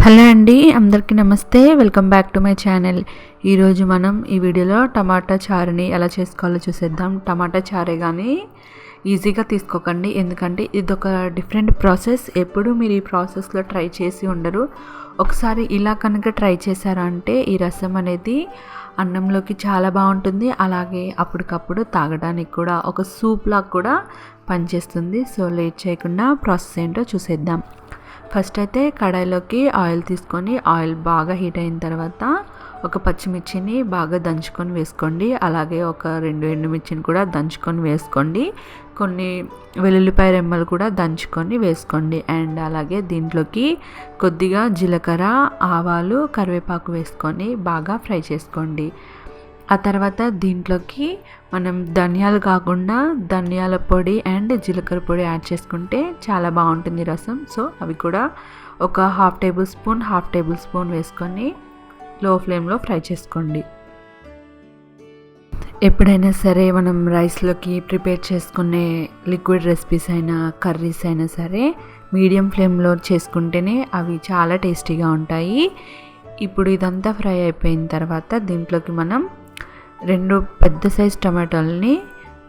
Hello అండి అందరికీ నమస్తే. Welcome back to my channel. ఈరోజు మనం ఈ వీడియోలో టమాటా చారుని ఎలా చేసుకోవాలో చూసేద్దాం. టమాటా చారే కానీ ఈజీగా తీసుకోకండి. ఎందుకంటే ఇది ఒక డిఫరెంట్ ప్రాసెస్. ఎప్పుడు మీరు ఈ ప్రాసెస్లో ట్రై చేసి ఉండరు. ఒకసారి ఇలా కనుక ట్రై చేశారంటే ఈ రసం అనేది అన్నంలోకి చాలా బాగుంటుంది. అలాగే అప్పటికప్పుడు తాగడానికి కూడా ఒక సూప్ లాగా కూడా పనిచేస్తుంది. సో లేట్ చేయకుండా ప్రాసెస్ ఏంటో చూసేద్దాం. ఫస్ట్ అయితే కడాయిలోకి ఆయిల్ తీసుకొని ఆయిల్ బాగా హీట్ అయిన తర్వాత ఒక పచ్చిమిర్చిని బాగా దంచుకొని వేసుకోండి. అలాగే ఒక రెండు ఎండుమిర్చిని కూడా దంచుకొని వేసుకోండి. కొన్ని వెల్లుల్లిపాయ రెమ్మలు కూడా దంచుకొని వేసుకోండి. అండ్ అలాగే దీంట్లోకి కొద్దిగా జీలకర్ర ఆవాలు కరివేపాకు వేసుకొని బాగా ఫ్రై చేసుకోండి. ఆ తర్వాత దీంట్లోకి మనం ధనియాలు కాకుండా ధనియాల పొడి అండ్ జీలకర్ర పొడి యాడ్ చేసుకుంటే చాలా బాగుంటుంది రసం. సో అవి కూడా ఒక half table spoon half table spoon వేసుకొని లో ఫ్లేమ్లో ఫ్రై చేసుకోండి. ఎప్పుడైనా సరే మనం రైస్లోకి ప్రిపేర్ చేసుకునే లిక్విడ్ రెసిపీస్ అయినా కర్రీస్ అయినా సరే మీడియం ఫ్లేమ్లో చేసుకుంటేనే అవి చాలా టేస్టీగా ఉంటాయి. ఇప్పుడు ఇదంతా ఫ్రై అయిపోయిన తర్వాత దీంట్లోకి మనం రెండు పెద్ద సైజ్ టమాటాలని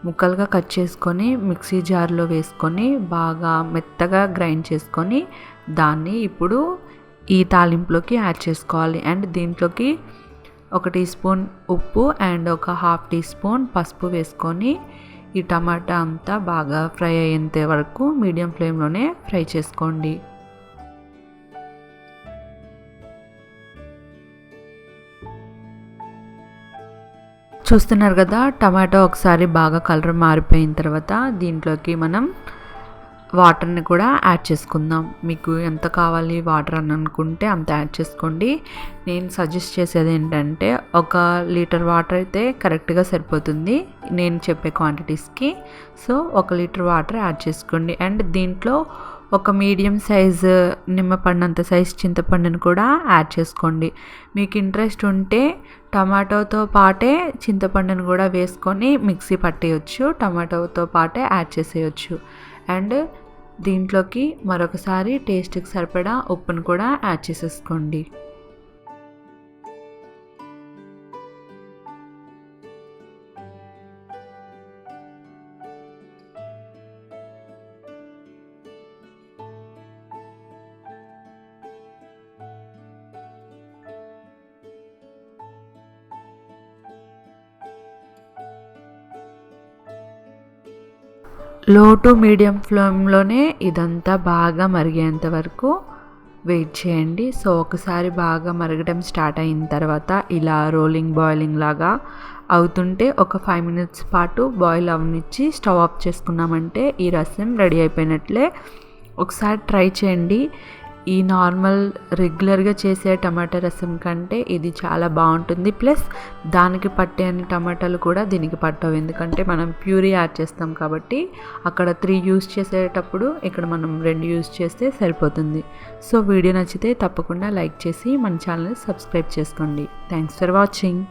ముక్కలుగా కట్ చేసుకొని మిక్సీ జార్లో వేసుకొని బాగా మెత్తగా గ్రైండ్ చేసుకొని దాన్ని ఇప్పుడు ఈ తాలింపులోకి యాడ్ చేసుకోవాలి. అండ్ దీంట్లోకి ఒక టీ స్పూన్ ఉప్పు అండ్ ఒక హాఫ్ టీ స్పూన్ పసుపు వేసుకొని ఈ టమాటా అంతా బాగా ఫ్రై అయ్యేంత వరకు మీడియం ఫ్లేమ్లోనే ఫ్రై చేసుకోండి. చూస్తున్నారు కదా టమాటో ఒకసారి బాగా కలర్ మారిపోయిన తర్వాత దీంట్లోకి మనం వాటర్ని కూడా యాడ్ చేసుకుందాం. మీకు ఎంత కావాలి వాటర్ అని అనుకుంటే అంత యాడ్ చేసుకోండి. నేను సజెస్ట్ చేసేది ఏంటంటే ఒక లీటర్ వాటర్ అయితే కరెక్ట్గా సరిపోతుంది నేను చెప్పే క్వాంటిటీస్కి సో ఒక లీటర్ వాటర్ యాడ్ చేసుకోండి. అండ్ దీంట్లో ఒక మీడియం సైజు నిమ్మపండు సైజ్ చింతపండుని కూడా యాడ్ చేసుకోండి. మీకు ఇంట్రెస్ట్ ఉంటే టమాటోతో పాటే చింతపండుని కూడా వేసుకొని మిక్సీ పట్టేయచ్చు టమాటోతో పాటే యాడ్ చేసేయచ్చు. అండ్ దీంట్లోకి మరొకసారి టేస్ట్కి సరిపడా ఉప్పును కూడా యాడ్ చేసేసుకోండి. లో టు మీడియం ఫ్లేమ్లోనే ఇదంతా బాగా మరిగేంత వరకు వెయిట్ చేయండి. సో ఒకసారి బాగా మరగడం స్టార్ట్ అయిన తర్వాత ఇలా రోలింగ్ బాయిలింగ్ లాగా అవుతుంటే ఒక ఫైవ్ మినిట్స్ పాటు బాయిల్ అవనిచ్చి స్టవ్ ఆఫ్ చేసుకున్నామంటే ఈ రసం రెడీ అయిపోయినట్లే. ఒకసారి ట్రై చేయండి. ఈ నార్మల్ రెగ్యులర్గా చేసే టమాటా రసం కంటే ఇది చాలా బాగుంటుంది. ప్లస్ దానికి పట్టే అన్ని టమాటాలు కూడా దీనికి పట్టవు. ఎందుకంటే మనం ప్యూరీ యాడ్ చేస్తాం కాబట్టి అక్కడ త్రీ యూస్ చేసేటప్పుడు ఇక్కడ మనం రెండు యూస్ చేస్తే సరిపోతుంది. సో వీడియో నచ్చితే తప్పకుండా లైక్ చేసి మన ఛానల్ని సబ్స్క్రైబ్ చేసుకోండి. Thanks for watching.